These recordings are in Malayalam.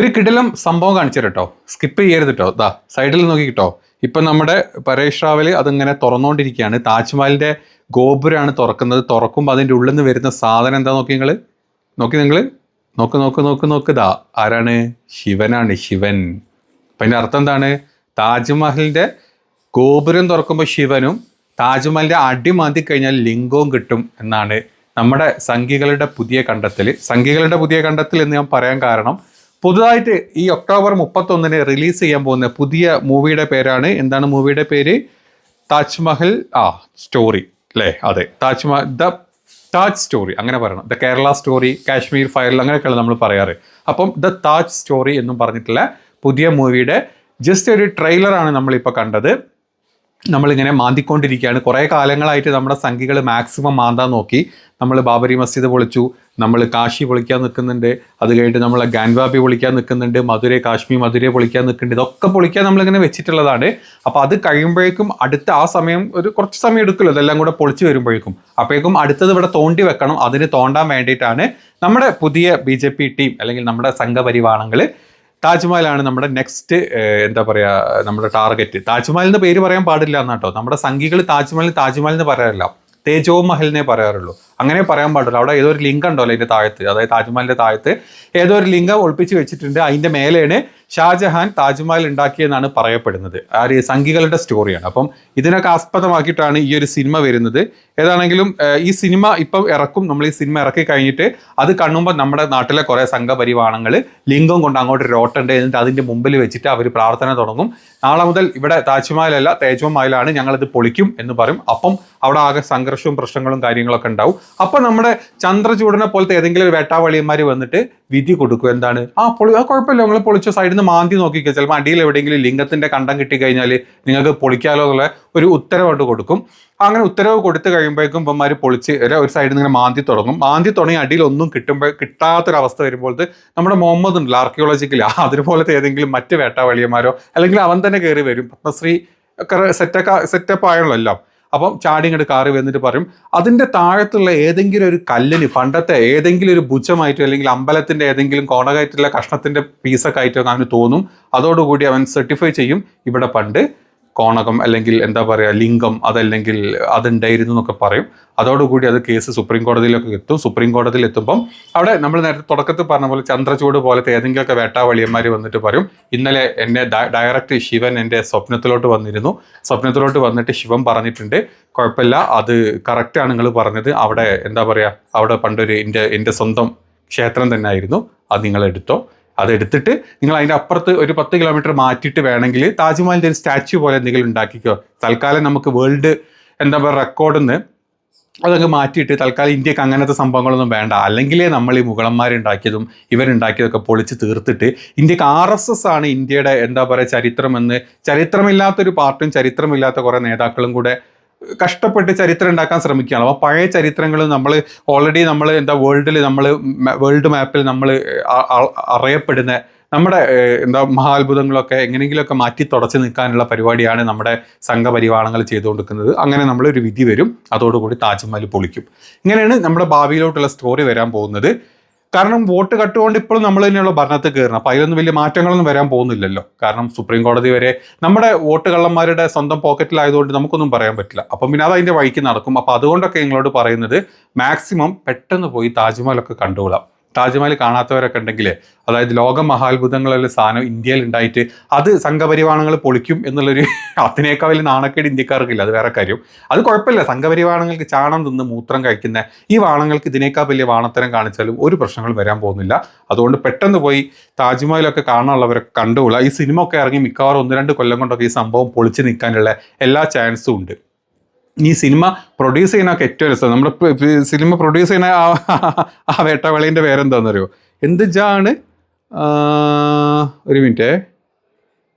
ഒരു കിടിലം സംഭവം കാണിച്ചു കേട്ടോ സ്കിപ്പ് ചെയ്യരുത് കേട്ടോ ദാ സൈഡിൽ നോക്കി കേട്ടോ ഇപ്പം നമ്മുടെ പരേഷ് റാവൽ അതിങ്ങനെ തുറന്നുകൊണ്ടിരിക്കുകയാണ് താജ്മഹലിന്റെ ഗോപുരമാണ് തുറക്കുന്നത്. തുറക്കുമ്പോൾ അതിന്റെ ഉള്ളിൽ നിന്ന് വരുന്ന സാധനം എന്താ നോക്കി നിങ്ങൾ നോക്കി നിങ്ങൾ നോക്ക് നോക്ക് നോക്ക് നോക്ക്. ദാ ആരാണ്? ശിവനാണ് ശിവൻ. അപ്പം അതിന്റെ അർത്ഥം എന്താണ്? താജ്മഹലിന്റെ ഗോപുരം തുറക്കുമ്പോൾ ശിവനും താജ്മഹലിന്റെ അടിമാന്തി കഴിഞ്ഞാൽ ലിംഗവും കിട്ടും എന്നാണ് നമ്മുടെ സംഘികളുടെ പുതിയ കണ്ടെത്തൽ സംഘികളുടെ പുതിയ കണ്ടെത്തൽ എന്ന് ഞാൻ പറയാൻ കാരണം പുതുതായിട്ട് ഈ ഒക്ടോബർ മുപ്പത്തൊന്നിന് റിലീസ് ചെയ്യാൻ പോകുന്ന പുതിയ മൂവിയുടെ പേരാണ് എന്താണ് മൂവിയുടെ പേര്? താജ്മഹൽ ആ സ്റ്റോറി അല്ലേ അതെ താജ്മഹൽ ദ താജ് സ്റ്റോറി അങ്ങനെ പറയണം. The Kerala story Kashmir file അങ്ങനെയൊക്കെയാണ് നമ്മൾ പറയാറ്. അപ്പം ദ താജ് സ്റ്റോറി എന്നും പറഞ്ഞിട്ടുള്ള പുതിയ മൂവിയുടെ ജസ്റ്റ് ഒരു ട്രെയിലറാണ് നമ്മളിപ്പോൾ കണ്ടത്. നമ്മളിങ്ങനെ മാന്തിക്കൊണ്ടിരിക്കുകയാണ്. കുറേ കാലങ്ങളായിട്ട് നമ്മുടെ സംഖ്യകൾ മാക്സിമം മാന്താൻ നോക്കി. നമ്മൾ ബാബരി മസ്ജിദ് പൊളിച്ചു നമ്മൾ കാശി പൊളിക്കാൻ നിൽക്കുന്നുണ്ട് അത് കഴിഞ്ഞിട്ട് നമ്മൾ ഗാൻവാബി പൊളിക്കാൻ നിൽക്കുന്നുണ്ട് മധുര കാശ്മീർ മധുര പൊളിക്കാൻ നിൽക്കുന്നുണ്ട് ഇതൊക്കെ പൊളിക്കാൻ നമ്മളിങ്ങനെ വെച്ചിട്ടുള്ളതാണ്. അപ്പോൾ അത് കഴിയുമ്പോഴേക്കും അടുത്ത ആ സമയം ഒരു കുറച്ച് സമയം എടുക്കുമല്ലോ ഇതെല്ലാം കൂടെ പൊളിച്ചു വരുമ്പോഴേക്കും. അപ്പോഴേക്കും അടുത്തത് ഇവിടെ തോണ്ടി വെക്കണം അതിന് തോണ്ടാൻ വേണ്ടിയിട്ടാണ് നമ്മുടെ പുതിയ ബി ടീം അല്ലെങ്കിൽ നമ്മുടെ സംഘപരിവാണങ്ങൾ താജ്മഹലാണ് നമ്മുടെ നെക്സ്റ്റ് എന്താ പറയുക നമ്മുടെ ടാർഗറ്റ് താജ്മഹൽ എന്ന് പേര് പറയാൻ പാടില്ല എന്നാട്ടോ നമ്മുടെ സംഘികൾ താജ്മഹൽ താജ്മഹൽ എന്ന് പറയാറില്ല. തേജോ മഹലിനെ പറയാറുള്ളൂ. അങ്ങനെ പറയാൻ പാടില്ല. അവിടെ ഏതോ ഒരു ലിംഗം ഉണ്ടല്ലോ അതിന്റെ താഴത്ത്. അതായത് താജ്മഹലിന്റെ താഴത്ത് ഏതോ ഒരു ലിംഗം ഒളിപ്പിച്ച് വെച്ചിട്ടുണ്ട്. അതിന്റെ മേലെയാണ് ഷാജഹാൻ താജ്മഹൽ ഉണ്ടാക്കിയെന്നാണ് പറയപ്പെടുന്നത്. ആ ഒരു സംഘികളുടെ സ്റ്റോറിയാണ് അപ്പം ഇതിനൊക്കെ ആസ്പദമാക്കിയിട്ടാണ് ഈ ഒരു സിനിമ വരുന്നത്. ഏതാണെങ്കിലും ഈ സിനിമ ഇപ്പം ഇറക്കും. നമ്മൾ ഈ സിനിമ ഇറക്കി കഴിഞ്ഞിട്ട് അത് കാണുമ്പോൾ നമ്മുടെ നാട്ടിലെ കുറേ സംഘപരിവാണങ്ങൾ ലിംഗം കൊണ്ട് അങ്ങോട്ട് രോട്ടുണ്ട് എന്നിട്ട് അതിന്റെ മുമ്പിൽ വെച്ചിട്ട് അവർ പ്രാർത്ഥന തുടങ്ങും. നാളെ മുതൽ ഇവിടെ താജ്മഹലല്ല തേജ്മഹലാണ് ഞങ്ങളിത് പൊളിക്കും എന്ന് പറയും. അപ്പം അവിടെ ആകെ സംഘർഷവും പ്രശ്നങ്ങളും കാര്യങ്ങളൊക്കെ ഉണ്ടാവും. അപ്പൊ നമ്മുടെ ചന്ദ്രചൂടനെ പോലത്തെ ഏതെങ്കിലും ഒരു വേട്ടാവളിയന്മാർ വന്നിട്ട് വിധി കൊടുക്കും. എന്താണ്? ആ പൊളി ആ കുഴപ്പമില്ല. നിങ്ങൾ പൊളിച്ച സൈഡിൽ നിന്ന് മാന്തി നോക്കിക്കുക ചിലപ്പോൾ അടിയിൽ എവിടെയെങ്കിലും ലിംഗത്തിന്റെ കണ്ടം കിട്ടി കഴിഞ്ഞാൽ നിങ്ങൾക്ക് പൊളിക്കാലോ എന്നുള്ള ഒരു ഉത്തരവായിട്ട് കൊടുക്കും. അങ്ങനെ ഉത്തരവ് കൊടുത്തു കഴിയുമ്പോഴേക്കും ഇവന്മാർ പൊളിച്ച് ഒരു സൈഡിൽ നിന്ന് മാന്തി തുടങ്ങും. മാന്തി തുടങ്ങി അടിയിൽ ഒന്നും കിട്ടുമ്പോൾ കിട്ടാത്തൊരവസ്ഥ വരുമ്പോൾ നമ്മുടെ മുഹമ്മദ് ഉണ്ടല്ലോ ആർക്കിയോളജിക്കലി അതുപോലത്തെ ഏതെങ്കിലും മറ്റ് വേട്ടാവളിയന്മാരോ അല്ലെങ്കിൽ അവൻ തന്നെ കയറി വരും. പത്മശ്രീ സെറ്റപ്പ് സെറ്റപ്പ് ആയുള്ള എല്ലാം അപ്പം ചാടി ഇങ്ങോട്ട് കാറി വന്നിട്ട് പറയും അതിന്റെ താഴത്തുള്ള ഏതെങ്കിലും ഒരു കല്ലിന് പണ്ടത്തെ ഏതെങ്കിലും ഒരു ഭുജമായിട്ടോ അല്ലെങ്കിൽ അമ്പലത്തിന്റെ ഏതെങ്കിലും കോണകായിട്ടുള്ള കഷ്ണത്തിന്റെ പീസൊക്കെ ആയിട്ടോ അവന് തോന്നും. അതോടുകൂടി അവൻ സർട്ടിഫൈ ചെയ്യും ഇവിടെ പണ്ട് കോണകം അല്ലെങ്കിൽ എന്താ പറയുക ലിംഗം അതല്ലെങ്കിൽ അതുണ്ടായിരുന്നു എന്നൊക്കെ പറയും. അതോടുകൂടി അത് കേസ് സുപ്രീം കോടതിയിലൊക്കെ എത്തും. സുപ്രീം കോടതിയിൽ എത്തുമ്പം അവിടെ നമ്മൾ നേരത്തെ തുടക്കത്തിൽ പറഞ്ഞ പോലെ ചന്ദ്രചൂട് പോലത്തെ ഏതെങ്കിലുമൊക്കെ വേട്ടാവളിയന്മാർ വന്നിട്ട് പറയും ഇന്നലെ എന്നെ ഡയറക്റ്റ് ശിവൻ എന്റെ സ്വപ്നത്തിലോട്ട് വന്നിരുന്നു. സ്വപ്നത്തിലോട്ട് വന്നിട്ട് ശിവൻ പറഞ്ഞിട്ടുണ്ട്. കുഴപ്പമില്ല. അത് കറക്റ്റാണ് നിങ്ങൾ പറഞ്ഞത്. അവിടെ എന്താ പറയുക അവിടെ പണ്ടൊരു എന്റെ എന്റെ സ്വന്തം ക്ഷേത്രം തന്നെ ആയിരുന്നു അത് നിങ്ങൾ എടുത്തോ അതെടുത്തിട്ട് നിങ്ങൾ അതിന്റെ അപ്പുറത്ത് ഒരു പത്ത് കിലോമീറ്റർ മാറ്റിയിട്ട് വേണമെങ്കിൽ താജ്മഹലിന്റെ ഒരു സ്റ്റാച്യു പോലെ എന്തെങ്കിലും ഉണ്ടാക്കിക്കോ. തൽക്കാലം നമുക്ക് വേൾഡ് എന്താ പറയുക റെക്കോർഡെന്ന് അതങ്ങ് മാറ്റിയിട്ട് തൽക്കാലം ഇന്ത്യയ്ക്ക് അങ്ങനത്തെ സംഭവങ്ങളൊന്നും വേണ്ട. അല്ലെങ്കിലേ നമ്മൾ ഈ മുഗളന്മാരുണ്ടാക്കിയതും ഇവരുണ്ടാക്കിയതൊക്കെ പൊളിച്ച് തീർത്തിട്ട് ഇന്ത്യയ്ക്ക് ആർ എസ് എസ് ആണ് ഇന്ത്യയുടെ എന്താ പറയുക ചരിത്രമെന്ന് ചരിത്രമില്ലാത്തൊരു പാർട്ടിയും ചരിത്രമില്ലാത്ത കുറേ നേതാക്കളും കൂടെ കഷ്ടപ്പെട്ട് ചരിത്രം ഉണ്ടാക്കാൻ ശ്രമിക്കുകയാണ്. അപ്പോൾ പഴയ ചരിത്രങ്ങൾ നമ്മൾ ഓൾറെഡി നമ്മൾ എന്താ വേൾഡിൽ നമ്മൾ വേൾഡ് മാപ്പിൽ നമ്മൾ അറിയപ്പെടുന്ന നമ്മുടെ എന്താ മഹാത്ഭുതങ്ങളൊക്കെ എങ്ങനെയെങ്കിലുമൊക്കെ മാറ്റി തുടച്ച് നിൽക്കാനുള്ള പരിപാടിയാണ് നമ്മുടെ സംഘപരിവാളങ്ങൾ ചെയ്തുകൊണ്ടിരിക്കുന്നത്. അങ്ങനെ നമ്മളൊരു വിധി വരും. അതോടുകൂടി താജ്മഹൽ പൊളിക്കും. ഇങ്ങനെയാണ് നമ്മുടെ ഭാവിയിലോട്ടുള്ള സ്റ്റോറി വരാൻ പോകുന്നത്. കാരണം വോട്ട് കട്ടുകൊണ്ട് ഇപ്പോഴും നമ്മൾ തന്നെയുള്ള ഭരണത്തിൽ കയറണം അപ്പോൾ അതിലൊന്നും വലിയ മാറ്റങ്ങളൊന്നും വരാൻ പോകുന്നില്ലല്ലോ. കാരണം സുപ്രീം കോടതി വരെ നമ്മുടെ വോട്ട് കള്ളന്മാരുടെ സ്വന്തം പോക്കറ്റിലായതുകൊണ്ട് നമുക്കൊന്നും പറയാൻ പറ്റില്ല. അപ്പം പിന്നെ അത് അതിന്റെ വഴിക്ക് നടക്കും. അപ്പോൾ അതുകൊണ്ടൊക്കെ നിങ്ങളോട് പറയുന്നത് മാക്സിമം പെട്ടെന്ന് പോയി താജ്മഹലൊക്കെ കണ്ടുകൊള്ളാം. താജ്മഹൽ കാണാത്തവരൊക്കെ ഉണ്ടെങ്കിൽ അതായത് ലോക മഹാത്ഭുതങ്ങളുള്ള സാധനം ഇന്ത്യയിൽ ഉണ്ടായിട്ട് അത് സംഘപരിവാണങ്ങൾ പൊളിക്കും എന്നുള്ളൊരു അതിനേക്കാൾ വലിയ നാണക്കേട് ഇന്ത്യക്കാർക്കില്ല അത് വേറെ കാര്യം. അത് കുഴപ്പമില്ല. സംഘപരിവാണങ്ങൾക്ക് ചാണം തിന്ന് മൂത്രം കഴിക്കുന്ന ഈ വാണങ്ങൾക്ക് ഇതിനേക്കാൾ വലിയ വാണത്തരം കാണിച്ചാലും ഒരു പ്രശ്നങ്ങളും വരാൻ പോകുന്നില്ല. അതുകൊണ്ട് പെട്ടെന്ന് പോയി താജ്മഹലൊക്കെ കാണാനുള്ളവരൊക്കെ കണ്ടുകൊള്ളുക ഈ സിനിമ ഒക്കെ ഇറങ്ങി മിക്കവാറും ഒന്ന് രണ്ട് കൊല്ലം കൊണ്ടൊക്കെ ഈ സംഭവം പൊളിച്ച് നിൽക്കാനുള്ള എല്ലാ ചാൻസും ഉണ്ട്. ഈ സിനിമ പ്രൊഡ്യൂസ് ചെയ്യുന്നതൊക്കെ ഏറ്റവും രസം നമ്മുടെ സിനിമ പ്രൊഡ്യൂസ് ചെയ്യുന്ന ആ വേട്ടവളീന്റെ പേരെന്താണെന്നറിയോ എന്ത് ജാണ്? ഒരു മിനിറ്റ്.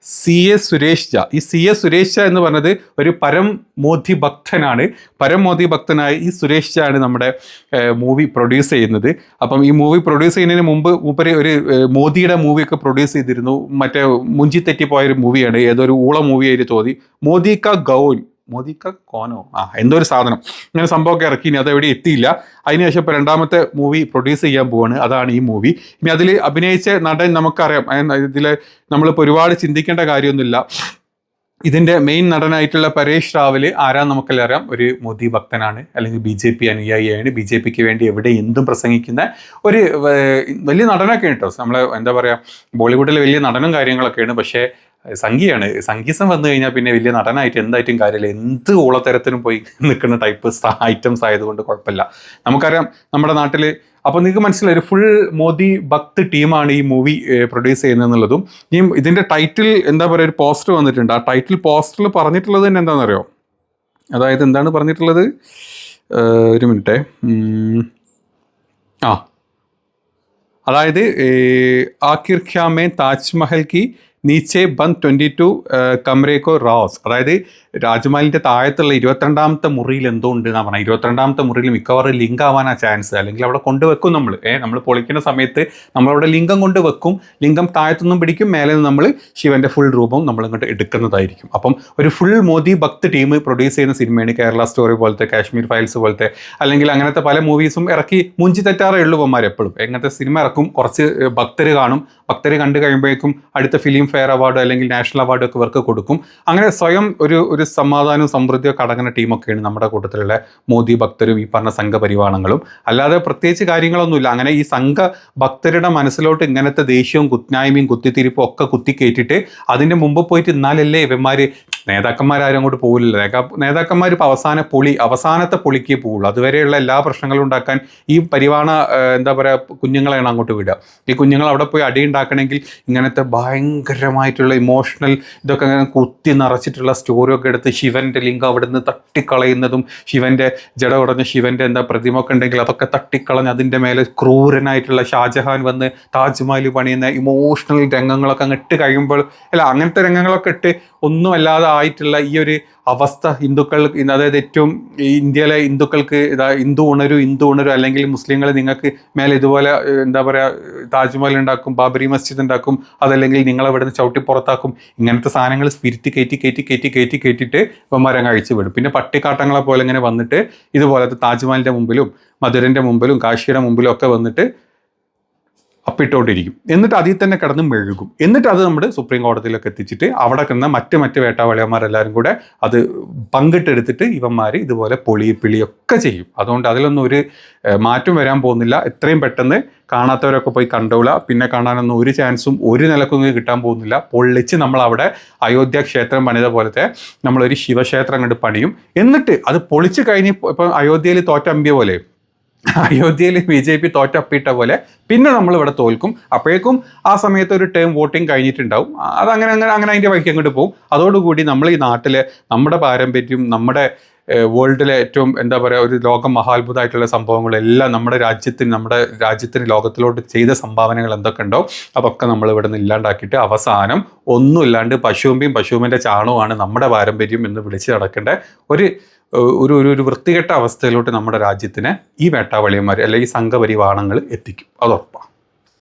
സി എസ് സുരേഷ് ജ. ഈ സി എസ് സുരേഷ് ജ എന്ന് പറഞ്ഞത് ഒരു പരം മോദി ഭക്തനാണ് പരം മോദി ഭക്തനായ ഈ സുരേഷ് ജ ആണ് നമ്മുടെ മൂവി പ്രൊഡ്യൂസ് ചെയ്യുന്നത്. അപ്പം ഈ മൂവി പ്രൊഡ്യൂസ് ചെയ്യുന്നതിന് മുമ്പ് മൂപ്പര് ഒരു മോദിയുടെ മൂവിയൊക്കെ പ്രൊഡ്യൂസ് ചെയ്തിരുന്നു. മറ്റേ മുഞ്ചി തെറ്റിപ്പോയ ഒരു മൂവിയാണ് ഏതൊരു ഊള മൂവിയായിട്ട് തോന്നി. മോദി ക ഗൗൻ. മോദിക്ക കോനോ. ആ എന്തോ ഒരു സാധനം. ഇങ്ങനെ സംഭവമൊക്കെ ഇറക്കി ഇനി എവിടെ എത്തിയില്ല. അതിനുശേഷം ഇപ്പോൾ രണ്ടാമത്തെ മൂവി പ്രൊഡ്യൂസ് ചെയ്യാൻ പോവാണ്. അതാണ് ഈ മൂവി ഇനി അതിൽ അഭിനയിച്ച നടൻ നമുക്കറിയാം. ഇതിൽ നമ്മളിപ്പോൾ ഒരുപാട് ചിന്തിക്കേണ്ട കാര്യമൊന്നുമില്ല. ഇതിന്റെ മെയിൻ നടനായിട്ടുള്ള പരേഷ് റാവൽ ആരാ നമുക്കെല്ലാം അറിയാം. ഒരു മോദി ഭക്തനാണ്. അല്ലെങ്കിൽ ബി ജെ പി അനുയായിയാണ്. ബി ജെ പിക്ക് വേണ്ടി എവിടെ എന്തും പ്രസംഗിക്കുന്ന ഒരു വലിയ നടനൊക്കെ കേട്ടോ. നമ്മളെ എന്താ പറയുക ബോളിവുഡിലെ വലിയ നടനും കാര്യങ്ങളൊക്കെയാണ്. പക്ഷേ സംഗീയാണ് സംഗീതം വന്നു കഴിഞ്ഞാൽ പിന്നെ വലിയ നടനായിട്ട് എന്തായിട്ടും കാര്യമില്ല. എന്ത് ഓളത്തരത്തിനും പോയി നിൽക്കുന്ന ടൈപ്പ് ഐറ്റംസ് ആയതുകൊണ്ട് കുഴപ്പമില്ല. നമുക്കറിയാം നമ്മുടെ നാട്ടിൽ അപ്പോൾ നിങ്ങൾക്ക് മനസ്സിലായി ഒരു ഫുൾ മോദി ഭക്ത് ടീമാണ് ഈ മൂവി പ്രൊഡ്യൂസ് ചെയ്യുന്നതെന്നുള്ളതും ഈ ഇതിന്റെ ടൈറ്റിൽ എന്താ പറയുക ഒരു പോസ്റ്റർ വന്നിട്ടുണ്ട്. ആ ടൈറ്റിൽ പോസ്റ്ററിൽ പറഞ്ഞിട്ടുള്ളത് തന്നെ എന്താണെന്നറിയോ? അതായത് എന്താണ് പറഞ്ഞിട്ടുള്ളത്? ഒരു മിനിറ്റേ. ആ. അതായത് ആക്കിർ ഖ്യാമേ താജ്മഹൽ കി നീച്ചെ ബന്ദ് ട്വന്റി ടു കമ്രേക്കോ റോസ്. അതായത് രാജ്മഹലിന്റെ താഴത്തുള്ള ഇരുപത്തിരണ്ടാമത്തെ മുറിയിൽ എന്തോ ഉണ്ട് എന്നാണ് പറഞ്ഞത് ഇരുപത്തിരണ്ടാമത്തെ മുറിയിൽ മിക്കവാറും ലിങ്ക് ആവാനാ ചാൻസ് അല്ലെങ്കിൽ അവിടെ കൊണ്ടുവെക്കും നമ്മൾ ഏഹ് നമ്മൾ പൊളിക്കുന്ന സമയത്ത് നമ്മളവിടെ ലിംഗം കൊണ്ട് വെക്കും. ലിംഗം താഴത്തുനിന്നും പിടിക്കും. മേലെ നിന്ന് നമ്മൾ ശിവന്റെ ഫുൾ രൂപം നമ്മളിങ്ങോട്ട് എടുക്കുന്നതായിരിക്കും. അപ്പം ഒരു full Modi Bakht team produce ചെയ്യുന്ന സിനിമയാണ് കേരള സ്റ്റോറി പോലത്തെ കാശ്മീർ ഫയൽസ് പോലത്തെ. അല്ലെങ്കിൽ അങ്ങനത്തെ പല മൂവീസും ഇറക്കി മുഞ്ചി തെറ്റാറേ ഉള്ളൂ എപ്പോഴും. എങ്ങനത്തെ സിനിമ ഇറക്കും കുറച്ച് ഭക്തർ കാണും. ഭക്തർ കണ്ടു കഴിയുമ്പോഴേക്കും അടുത്ത ഫിലിം ഫെയർ അവാർഡ് അല്ലെങ്കിൽ നാഷണൽ അവാർഡ് ഒക്കെ ഇവർക്ക് കൊടുക്കും. അങ്ങനെ സ്വയം ഒരു ഒരു സമാധാനവും സമൃദ്ധിയൊക്കെ കടങ്ങുന്ന ടീമൊക്കെയാണ് നമ്മുടെ കൂട്ടത്തിലുള്ള മോദി ഭക്തരും ഈ പറഞ്ഞ സംഘപരിവാണങ്ങളും അല്ലാതെ പ്രത്യേകിച്ച് കാര്യങ്ങളൊന്നുമില്ല. അങ്ങനെ ഈ സംഘ ഭക്തരുടെ മനസ്സിലോട്ട് ഇങ്ങനത്തെ ദേഷ്യവും കുത്നായ്മയും കുത്തിത്തിരിപ്പും ഒക്കെ കുത്തിക്കേറ്റിട്ട് അതിന്റെ മുമ്പ് പോയിട്ട് ഇന്നാലല്ലേ ഇവന്മാര് നേതാക്കന്മാരും അങ്ങോട്ട് പോകില്ല നേതാ നേതാക്കന്മാർ ഇപ്പോൾ അവസാന പൊളി അവസാനത്തെ പൊളിക്ക് പോവുള്ളൂ. അതുവരെയുള്ള എല്ലാ പ്രശ്നങ്ങളും ഉണ്ടാക്കാൻ ഈ പരിവാണ എന്താ പറയുക കുഞ്ഞുങ്ങളെയാണ് അങ്ങോട്ട് വിടുക. ഈ കുഞ്ഞുങ്ങൾ അവിടെ പോയി അടി ഉണ്ടാക്കണമെങ്കിൽ ഇങ്ങനത്തെ ഭയങ്കരമായിട്ടുള്ള ഇമോഷണൽ ഇതൊക്കെ അങ്ങനെ കുത്തി നിറച്ചിട്ടുള്ള സ്റ്റോറിയൊക്കെ എടുത്ത് ശിവന്റെ ലിംഗം അവിടെ നിന്ന് തട്ടിക്കളയുന്നതും ശിവന്റെ ജട ഉടഞ്ഞ ശിവന്റെ എന്താ പ്രതിമ ഒക്കെ ഉണ്ടെങ്കിൽ അതൊക്കെ തട്ടിക്കളഞ്ഞ് അതിന്റെ മേലെ ക്രൂരനായിട്ടുള്ള ഷാജഹാൻ വന്ന് താജ്മഹൽ പണിയുന്ന ഇമോഷണൽ രംഗങ്ങളൊക്കെ അങ്ങ് ഇട്ട് കഴിയുമ്പോൾ അല്ല അങ്ങനത്തെ രംഗങ്ങളൊക്കെ ഇട്ട് ഒന്നുമല്ലാതെ ആയിട്ടുള്ള ഈ ഒരു അവസ്ഥ ഹിന്ദുക്കൾ അതായത് ഏറ്റവും ഇന്ത്യയിലെ ഹിന്ദുക്കൾക്ക് ഇതാ ഹിന്ദു ഉണരു ഹിന്ദു ഉണരു അല്ലെങ്കിൽ മുസ്ലിങ്ങൾ നിങ്ങൾക്ക് മേലെ ഇതുപോലെ എന്താ പറയുക താജ്മഹൽ ഉണ്ടാക്കും ബാബരി മസ്ജിദ് ഉണ്ടാക്കും അതല്ലെങ്കിൽ നിങ്ങളെ നിന്ന് ചവിട്ടി പുറത്താക്കും ഇങ്ങനത്തെ സാധനങ്ങൾ സ്പിരിറ്റ് കയറ്റി കയറ്റി കയറ്റി കയറ്റി കയറ്റിയിട്ട് മരം കഴിച്ചു വിടും. പിന്നെ പട്ടിക്കാട്ടങ്ങളെ പോലെ ഇങ്ങനെ വന്നിട്ട് ഇതുപോലത്തെ താജ്മഹലിന്റെ മുമ്പിലും മധുരന്റെ മുമ്പിലും കാശിയുടെ മുമ്പിലും ഒക്കെ വന്നിട്ട് അപ്പിട്ടുകൊണ്ടിരിക്കും എന്നിട്ട് അതിൽ തന്നെ കിടന്ന് മെഴുകും. എന്നിട്ട് അത് നമ്മുടെ സുപ്രീം കോടതിയിലൊക്കെ എത്തിച്ചിട്ട് അവിടെ കിടന്ന മറ്റ് മറ്റ് വേട്ടാവളിയന്മാരെല്ലാവരും കൂടെ അത് പങ്കിട്ടെടുത്തിട്ട് ഇവന്മാർ ഇതുപോലെ പൊളി പിളിയൊക്കെ ചെയ്യും. അതുകൊണ്ട് അതിലൊന്നും ഒരു മാറ്റം വരാൻ പോകുന്നില്ല. എത്രയും പെട്ടെന്ന് കാണാത്തവരൊക്കെ പോയി കണ്ടോളുക. പിന്നെ കാണാനൊന്നും ഒരു ചാൻസും ഒരു നിലക്കൊന്നും കിട്ടാൻ പോകുന്നില്ല. പൊള്ളിച്ച് നമ്മൾ അവിടെ അയോധ്യ ക്ഷേത്രം പണിത പോലത്തെ നമ്മളൊരു ശിവക്ഷേത്രം കണ്ട് പണിയും. എന്നിട്ട് അത് പൊളിച്ച് കഴിഞ്ഞ് ഇപ്പം അയോധ്യയിൽ തോറ്റമ്പിയ പോലെ അയോധ്യയിൽ ബി ജെ പി തോറ്റപ്പിട്ട പോലെ പിന്നെ നമ്മൾ ഇവിടെ തോൽക്കും. അപ്പോഴേക്കും ആ സമയത്ത് ഒരു ടേം വോട്ടിംഗ് കഴിഞ്ഞിട്ടുണ്ടാവും. അത് അങ്ങനെ അങ്ങനെ അങ്ങനെ അതിന്റെ വഴിക്ക് അങ്ങോട്ട് പോകും അതോടുകൂടി നമ്മൾ ഈ നാട്ടിലെ നമ്മുടെ പാരമ്പര്യം നമ്മുടെ വേൾഡിലെ ഏറ്റവും എന്താ പറയുക ഒരു ലോകം മഹാത്ഭുതമായിട്ടുള്ള സംഭവങ്ങളെല്ലാം നമ്മുടെ രാജ്യത്തിന് നമ്മുടെ രാജ്യത്തിന് ലോകത്തിലോട്ട് ചെയ്ത സംഭാവനകൾ എന്തൊക്കെ ഉണ്ടോ അതൊക്കെ നമ്മൾ ഇവിടെ നിന്ന് ഇല്ലാണ്ടാക്കിയിട്ട് അവസാനം ഒന്നുമില്ലാണ്ട് പശുവിന്റെയും പശുവിന്റെ ചാണകമാണ് നമ്മുടെ പാരമ്പര്യം എന്ന് വിളിച്ച് നടക്കേണ്ട ഒരു ഒരു ഒരു ഒരു വൃത്തികെട്ട അവസ്ഥയിലോട്ട് നമ്മുടെ രാജ്യത്തിനെ ഈ വേട്ടാവളിയന്മാർ അല്ലെങ്കിൽ സംഘപരിവാണങ്ങൾ എത്തിക്കും. അത്